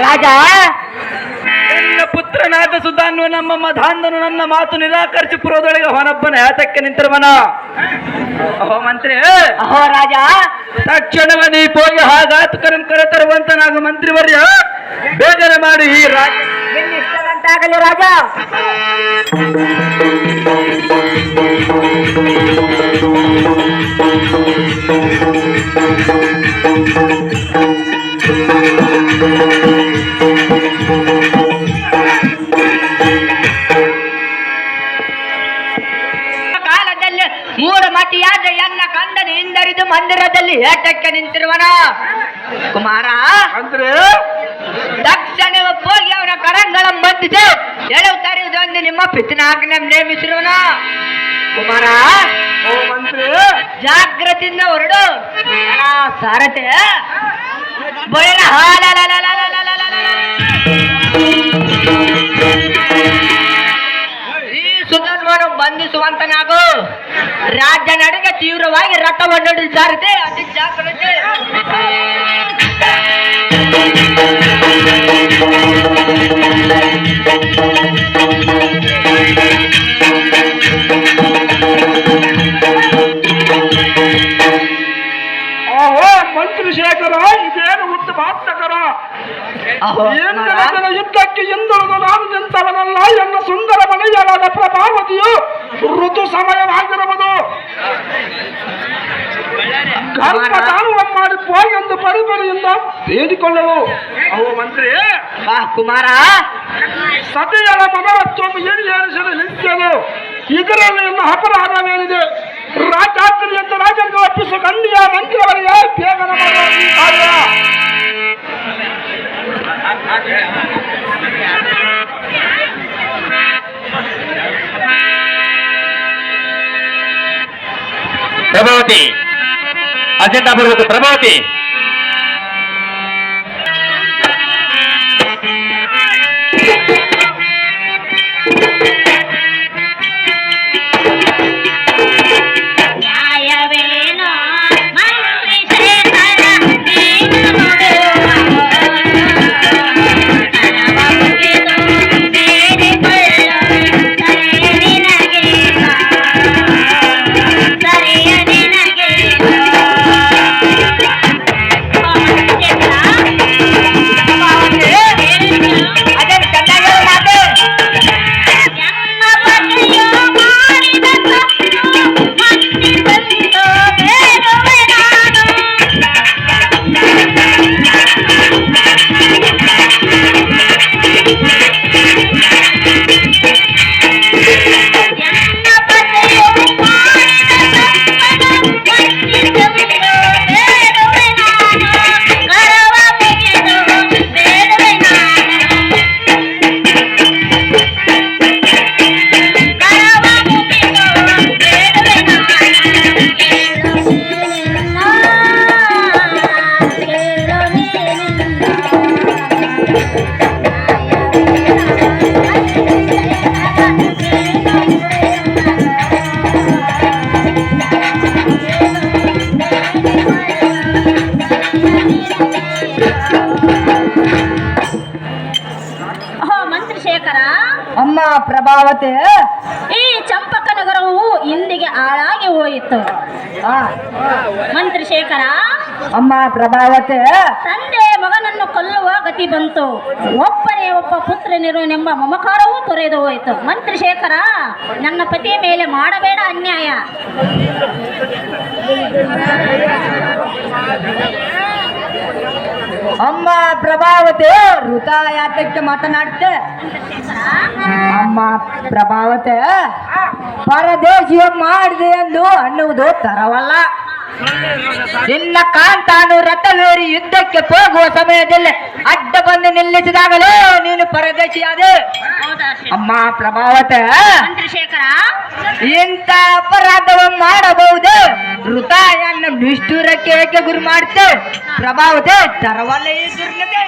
ರಾಜ? ನನ್ನ ಪುತ್ರನಾದ ಸುಧಾನ್ವ ನಮ್ಮ ಮಧಾಂಧನು ನನ್ನ ಮಾತು ನಿರಾಕರಿಸಿ ಪುರೋದೊಳಗೆ ಹೊನಬ್ಬನ ಯಾತಕ್ಕೆ ನಿಂತಿರುವನ? ಅಹೋ ಮಂತ್ರಿ ಅಹೋ ರಾಜ. ತಕ್ಷಣವ ನೀ ಹೋಗಿ ಹಾಗಾತಕರಂ ಕರೆತರುವಂತ ನಾವು ಮಂತ್ರಿವರ್ಯ ಬೇಗನೆ ಮಾಡಿ ಈ ರಾಜ ಆಗಲಿ ರಾಜ. ಮೂರು ಮತಿಯಾದ ಎನ್ನ ಕಂದನ ಹಿಂದರಿದು ಮಂದಿರದಲ್ಲಿ ಏಟಕ್ಕೆ ನಿಂತಿರುವನ? ಕುಮಾರ ಅಂದ್ರೆ? ತಕ್ಷಣ ಹೋಗಿ ಅವನ ಕರಂಗಳ ಬಂದಿದೆ ಎಳವು ಒಂದು ನಿಮ್ಮ ಪಿತನಾಜ್ಞೆ ನೇಮಿಸಿರುವನ? ಕುಮಾರ ಓ ಮಂತ್ರಿ. ಜಾಗ್ರತೆಯಿಂದ ಹೊರಡು. ಸಾರತೆ ಬಯಲ ಬಯಲ ಬಂಧಿಸುವಂತನಾಗು ರಾಜ್ಯ ನಡೆಗೆ ತೀವ್ರವಾಗಿ ರಥವನ್ನು ಸಾರಥಿ ಅತಿ ಜಾಗ್ರತೆ ಜನರ ಯುದ್ಧಕ್ಕೆ ಎಂದೊಳದು ನಾನು ನಿಂತವನಲ್ಲ ಎನ್ನ ಸುಂದರ ಮನೆಯಲಾದ ಪ್ರಭಾವತಿಯು ಋತು ಸಮಯವಾಗಿರುವುದು. ಗರ್ಭದಾನವ ಮಾಡಿ ಹೋಗೆಂದು ಪರಿಪರಿಯಿಂದ ಬೇಡಿಕೊಳ್ಳಲು. ಅವು ಮಂತ್ರಿ. ಕುಮಾರ. ಸತಿಯರ ಮನವತ್ವವನ್ನು ಏನು ಏರಿಸಲು ನಿಂತನು ಇದರಲ್ಲಿ ನನ್ನ ಅಪರಾಧವೇನಿದೆ? ರಾಜಾತ್ರಿ ಎಂದು ರಾಜನಿಗೆ ಒಪ್ಪಿಸು ಗಂಡಿಯ ಮಂತ್ರಿಯವರಿಗೆ ಬೇಗನ ಮಾಡುವ ಕಾರ್ಯ. ప్రభావతి. అజెండా ప్రభావతి. ಅಮ್ಮ ಪ್ರಭಾವತೆ. ಈ ಚಂಪಕ ನಗರವು ಇಂದಿಗೆ ಹಾಳಾಗಿ ಹೋಯಿತು. ಆ, ಮಂತ್ರಿ ಶೇಖರ ಅಮ್ಮ ಪ್ರಭಾವತೆ. ತಂದೆ ಮಗನನ್ನು ಕೊಲ್ಲುವ ಗತಿ ಬಂತು. ಒಬ್ಬನೇ ಒಬ್ಬ ಪುತ್ರನಿರುವನೆಂಬ ಮಮಕಾರವೂ ತೊರೆದು ಹೋಯಿತು. ಮಂತ್ರಿ ಶೇಖರ, ನನ್ನ ಪತಿ ಮೇಲೆ ಮಾಡಬೇಡ ಅನ್ಯಾಯ. ಅಮ್ಮ ಪ್ರಭಾವತಿ ಋತ ಯಾತಕ್ಕೆ ಮಾತನಾಡುತ್ತೆ. ಅಮ್ಮ ಪ್ರಭಾವತೆ, ಪರದೇಶಿಯ ಮಾಡಿದೆ ಎಂದು ಅನ್ನುವುದು ತರವಲ್ಲ. ನಿನ್ನ ಕಾಂತಾನು ರಥವೇರಿ ಯುದ್ಧಕ್ಕೆ ಹೋಗುವ ಸಮಯದಲ್ಲಿ ಅಡ್ಡ ಬಂದು ನಿಲ್ಲಿಸಿದಾಗಲೂ ನೀನು ಪರದೇಶಿಯಾದೆ. ಅಮ್ಮ ಪ್ರಭಾವತಿ ಇಂಥ ಅಪರಾಧವ ಮಾಡಬಹುದು ಋತಾಯನ್ನ ನಿಷ್ಠೂರಕ್ಕೆ ಏಕೆ ಗುರಿ ಮಾಡುತ್ತೆ ಪ್ರಭಾವತೆ ತರವಲ್ಲ ಈ ದುರ್ನತೆ